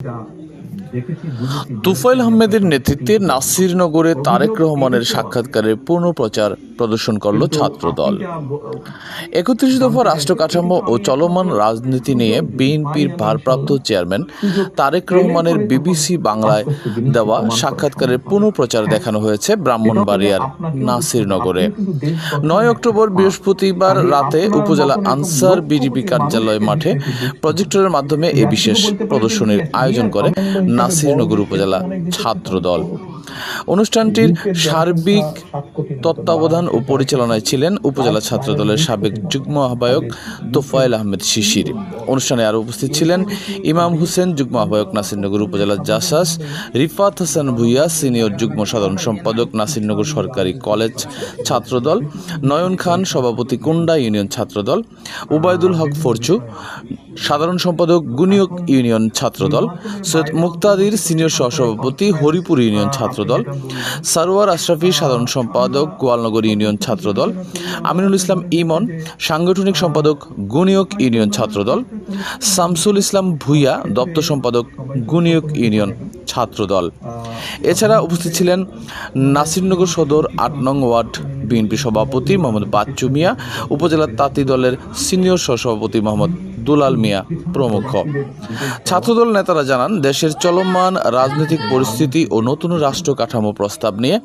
gone Tufail আহমেদের নেতৃত্বে নাসিরনগরে তারেক রহমানের সাক্ষাৎকারের পূর্ণ প্রচার প্রদর্শন করল ছাত্রদল। একত্রিশ দফা রাষ্ট্র কাঠামো ও চলমান রাজনীতি নিয়ে বিএনপির ভারপ্রাপ্ত চেয়ারম্যান তারেক রহমানের বিবিসি বাংলায় দেওয়া সাক্ষাৎকারের পুনঃপ্রচার দেখানো হয়েছে ব্রাহ্মণবাড়িয়ার নাসিরনগরে নয় অক্টোবর বৃহস্পতিবার রাতে উপজেলা আনসার বিজেপি কার্যালয় মাঠে প্রজেক্টরের মাধ্যমে এ বিশেষ প্রদর্শনীর আয়োজন করে নাসিরনগর উপজেলা ছাত্রদল। অনুষ্ঠানটির সার্বিক তত্ত্বাবধান ও পরিচালনায় ছিলেন উপজেলা ছাত্রদলের সাবেক যুগ্ম আহ্বায়ক তোফায়েল আহমেদ শিশির। অনুষ্ঠানে আরও উপস্থিত ছিলেন ইমাম হোসেন যুগ্ম আহ্বায়ক নাসিরনগর উপজেলা জাসাস রিফাত হাসান ভুইয়া সিনিয়র যুগ্ম সাধারণ সম্পাদক নাসিরনগর সরকারি কলেজ ছাত্রদল নয়ন খান সভাপতি কুন্ডা ইউনিয়ন ছাত্রদল উবায়দুল হক ফরচু সাধারণ সম্পাদক গুনিয়ক ইউনিয়ন ছাত্রদল সৈয়দ মুক্তাদির সিনিয়র সহসভাপতি হরিপুর ইউনিয়ন ছাত্রদল সারোয়ার আশরাফি সাধারণ সম্পাদক, গোয়ালনগর ইউনিয়ন ছাত্রদল, আমিনুল ইসলাম ইমন, সাংগঠনিক সম্পাদক গুনিয়ক ইউনিয়ন ছাত্রদল, শামসুল ইসলাম ভুইয়া, দপ্তর সম্পাদক গুনিয়ক ইউনিয়ন ছাত্রদল। এছাড়া উপস্থিত ছিলেন নাসিরনগর সদর আট নং ওয়ার্ড বিএনপি সভাপতি মোহাম্মদ বাচ্চু মিয়া, উপজেলা তাঁতি দলের সিনিয়র সহসভাপতি মোহাম্মদ দুলাল মিয়া, প্রমুখ। ছাত্রদল নেতারা জানান, দেশের চলমান রাজনৈতিক পরিস্থিতি ও নতুন রাষ্ট্র কাঠামো প্রস্তাব নিয়ে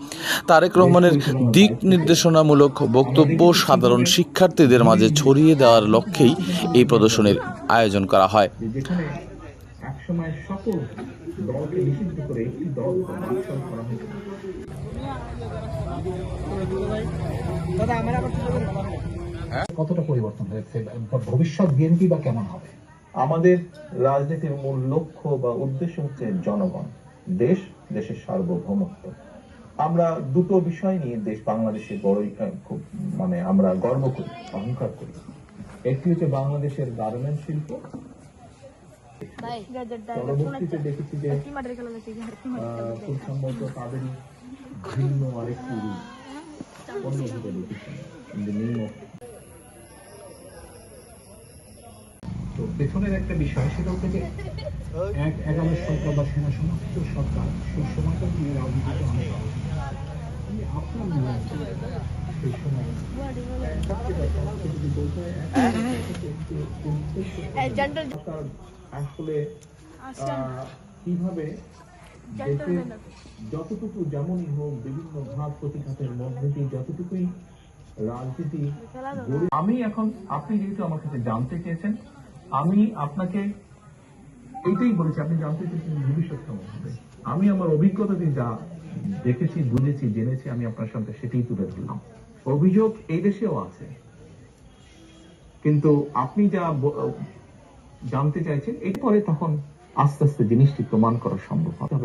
তারেক রহমানের দিক নির্দেশনামূলক বক্তব্য সাধারণ শিক্ষার্থীদের মাঝে ছড়িয়ে দেওয়ার লক্ষ্যেই এই প্রদর্শনীর আয়োজন করা হয়। বাকশাল করা হয়েছে কতটা পরিবর্তন হয়েছে? ভবিষ্যৎ বিএনপি বা কেমন হবে? আমাদের রাজনীতির মূল লক্ষ্য বা উদ্দেশ্য হচ্ছে জনগণ দেশ দেশের সার্বভৌমত্ব। আমরা দুটো বিষয় নিয়ে দেশ বাংলাদেশে বড়ই খুব মানে আমরা গর্ব করি অহংকার করি। একটি হচ্ছে বাংলাদেশের গার্মেন্ট শিল্প। পরবর্তীতে দেখেছি যে খুব সম্ভবত তাদেরই ভিন্ন আরেকটি অন্যভাবে দেখেছি। তো পেছনের একটা বিষয় সেটা হচ্ছে যে এক এগারো সরকার বা সেনা সমর্থিত সরকার সেই সময়টা নিয়ে রাজনীতিতে অনেক আপনার মনে আছে সেই সময় আসলে কীভাবে দেশে যতটুকু যেমনই হোক বিভিন্ন ঘাত প্রতিঘাতের মধ্যে দিয়ে যতটুকুই রাজনীতি আমি এখন আপনি যেহেতু আমার কাছে জানতে চেয়েছেন আমি আপনাকে এইটাই বলেছি, আপনি জানতে চেয়েছেন ভবিষ্যৎ সম্বন্ধে। আমি আমার অভিজ্ঞতা দিয়ে যা দেখেছি, বুঝেছি, জেনেছি, আমি আপনার সামনে সেটাই তুলে ধরলাম। অভিযোগ এই দেশেও আছে। কিন্তু আপনি যা জানতে চাইছেন, এরপরে তখন আস্তে আস্তে জিনিসটি প্রমাণ করা সম্ভব হবে।